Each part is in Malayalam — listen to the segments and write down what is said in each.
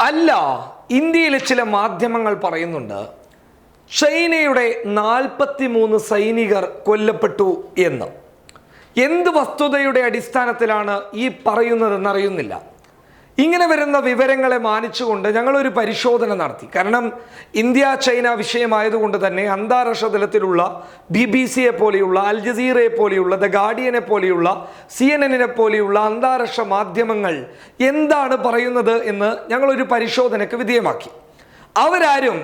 അല്ല ഇന്ത്യയിലെ ചില മാധ്യമങ്ങൾ പറയുന്നുണ്ട് ചൈനയുടെ നാൽപ്പത്തി മൂന്ന് സൈനികർ കൊല്ലപ്പെട്ടു എന്ന്. എന്ത് വസ്തുതയുടെ അടിസ്ഥാനത്തിലാണ് ഈ പറയുന്നതെന്നറിയുന്നില്ല. ഇങ്ങനെ വരുന്ന വിവരങ്ങളെ മാനിച്ചുകൊണ്ട് ഞങ്ങളൊരു പരിശോധന നടത്തി. കാരണം ഇന്ത്യ ചൈന വിഷയമായതുകൊണ്ട് തന്നെ അന്താരാഷ്ട്ര തലത്തിലുള്ള ബി ബി സിയെ പോലെയുള്ള അൽ ജസീറയെ പോലെയുള്ള ദ ഗാർഡിയനെ പോലെയുള്ള സി എൻ എന്നിനെ പോലെയുള്ള അന്താരാഷ്ട്ര മാധ്യമങ്ങൾ എന്താണ് പറയുന്നത് എന്ന് ഞങ്ങളൊരു പരിശോധനയ്ക്ക് വിധേയമാക്കി. അവരാരും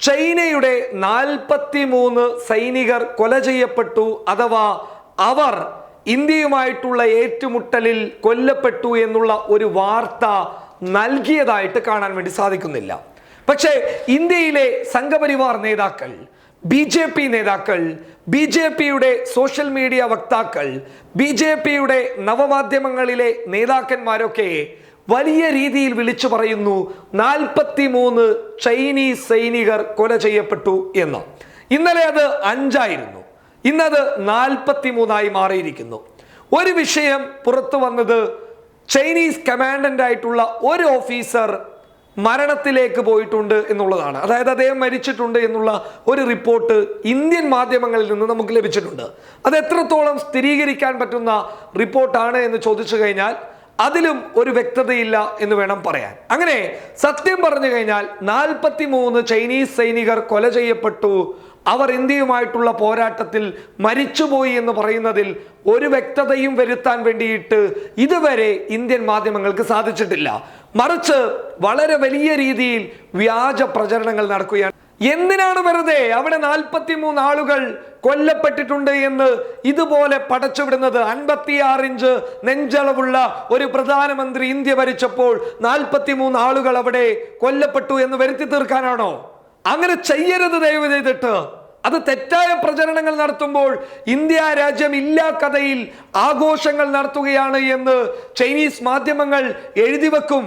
ചൈനയുടെ നാൽപ്പത്തി മൂന്ന് സൈനികർ കൊല ചെയ്യപ്പെട്ടു അഥവാ അവർ ഇന്ത്യയുമായിട്ടുള്ള ഏറ്റുമുട്ടലിൽ കൊല്ലപ്പെട്ടു എന്നുള്ള ഒരു വാർത്ത നൽകിയതായിട്ട് കാണാൻ വേണ്ടി സാധിക്കുന്നില്ല. പക്ഷേ ഇന്ത്യയിലെ സംഘപരിവാർ നേതാക്കൾ ബി ജെ പി നേതാക്കൾ ബി ജെ പിയുടെ സോഷ്യൽ മീഡിയ വക്താക്കൾ ബി ജെ പിയുടെ നവമാധ്യമങ്ങളിലെ നേതാക്കന്മാരൊക്കെ വലിയ രീതിയിൽ വിളിച്ചു പറയുന്നു നാൽപ്പത്തി മൂന്ന് ചൈനീസ് സൈനികർ കൊല ചെയ്യപ്പെട്ടു എന്ന്. ഇന്നലെ അത് അഞ്ചായിരുന്നു. ഇന്നത് നാൽപ്പത്തി മൂന്നായി മാറിയിരിക്കുന്നു. ഒരു വിഷയം പുറത്തു വന്നത് ചൈനീസ് കമാൻഡന്റ് ആയിട്ടുള്ള ഒരു ഓഫീസർ മരണത്തിലേക്ക് പോയിട്ടുണ്ട് എന്നുള്ളതാണ്. അതായത് അദ്ദേഹം മരിച്ചിട്ടുണ്ട് എന്നുള്ള ഒരു റിപ്പോർട്ട് ഇന്ത്യൻ മാധ്യമങ്ങളിൽ നിന്ന് നമുക്ക് ലഭിച്ചിട്ടുണ്ട്. അത് എത്രത്തോളം സ്ഥിരീകരിക്കാൻ പറ്റുന്ന റിപ്പോർട്ടാണ് എന്ന് ചോദിച്ചു കഴിഞ്ഞാൽ അതിലും ഒരു വ്യക്തതയില്ല എന്ന് വേണം പറയാൻ. അങ്ങനെ സത്യം പറഞ്ഞു കഴിഞ്ഞാൽ നാൽപ്പത്തി മൂന്ന് ചൈനീസ് സൈനികർ കൊല ചെയ്യപ്പെട്ടു. അവർ ഇന്ത്യയുമായിട്ടുള്ള പോരാട്ടത്തിൽ മരിച്ചുപോയി എന്ന് പറയുന്നതിൽ ഒരു വ്യക്തതയും വരുത്താൻ വേണ്ടിയിട്ട് ഇതുവരെ ഇന്ത്യൻ മാധ്യമങ്ങൾക്ക് സാധിച്ചിട്ടില്ല. മറിച്ച് വളരെ വലിയ രീതിയിൽ വ്യാജ പ്രചരണങ്ങൾ നടക്കുകയാണ്. എന്തിനാണ് വെറുതെ അവിടെ നാൽപ്പത്തി മൂന്ന് ആളുകൾ കൊല്ലപ്പെട്ടിട്ടുണ്ട് എന്ന് ഇതുപോലെ പടച്ചുവിടുന്നത്? അൻപത്തിയാറ് ഇഞ്ച് നെഞ്ചളവുള്ള ഒരു പ്രധാനമന്ത്രി ഇന്ത്യ ഭരിച്ചപ്പോൾ നാൽപ്പത്തി മൂന്ന് ആളുകൾ അവിടെ കൊല്ലപ്പെട്ടു എന്ന് വരുത്തി തീർക്കാനാണോ? അങ്ങനെ ചെയ്യരുത് ദയവ് ചെയ്തിട്ട്. അത് തെറ്റായ പ്രചരണങ്ങൾ നടത്തുമ്പോൾ ഇന്ത്യ രാജ്യം ഇല്ലാ കഥയിൽ ആഘോഷങ്ങൾ നടത്തുകയാണ് എന്ന് ചൈനീസ് മാധ്യമങ്ങൾ എഴുതി വെക്കും.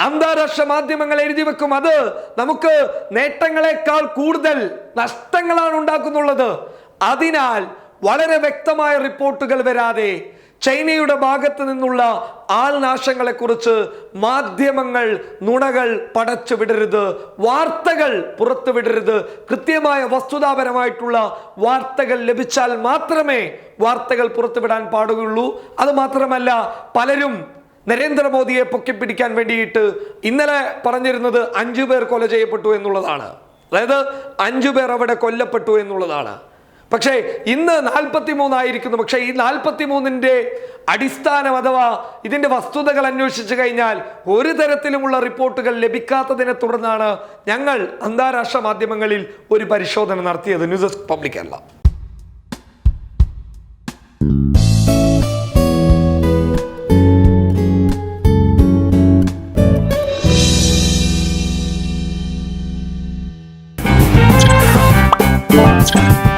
അന്താരാഷ്ട്ര മാധ്യമങ്ങൾ എഴുതി വെക്കും. അത് നമുക്ക് നേട്ടങ്ങളെക്കാൾ കൂടുതൽ നഷ്ടങ്ങളാണ് ഉണ്ടാക്കുന്നുള്ളത്. അതിനാൽ വളരെ വ്യക്തമായ റിപ്പോർട്ടുകൾ വരാതെ ചൈനയുടെ ഭാഗത്ത് നിന്നുള്ള ആൾനാശങ്ങളെ കുറിച്ച് മാധ്യമങ്ങൾ നുണകൾ പടച്ചു വിടരുത് വാർത്തകൾ പുറത്തു വിടരുത്. കൃത്യമായ വസ്തുതാപരമായിട്ടുള്ള വാർത്തകൾ ലഭിച്ചാൽ മാത്രമേ വാർത്തകൾ പുറത്തുവിടാൻ പാടുകയുള്ളൂ. അത് മാത്രമല്ല പലരും നരേന്ദ്രമോദിയെ പൊക്കിപ്പിടിക്കാൻ വേണ്ടിയിട്ട് ഇന്നലെ പറഞ്ഞിരുന്നത് അഞ്ചു പേർ കൊല ചെയ്യപ്പെട്ടു എന്നുള്ളതാണ്. അതായത് അഞ്ചു പേർ അവിടെ കൊല്ലപ്പെട്ടു എന്നുള്ളതാണ്. പക്ഷേ ഇന്ന് നാൽപ്പത്തി മൂന്നായിരിക്കുന്നു പക്ഷേ ഈ നാൽപ്പത്തി മൂന്നിന്റെ അടിസ്ഥാനം അഥവാ ഇതിന്റെ വസ്തുതകൾ അന്വേഷിച്ചു കഴിഞ്ഞാൽ ഒരു തരത്തിലുമുള്ള റിപ്പോർട്ടുകൾ ലഭിക്കാത്തതിനെ തുടർന്നാണ് ഞങ്ങൾ അന്താരാഷ്ട്ര മാധ്യമങ്ങളിൽ ഒരു പരിശോധന നടത്തിയത്. ന്യൂസ് ഡെസ്ക് പബ്ലിക് അല്ല Thank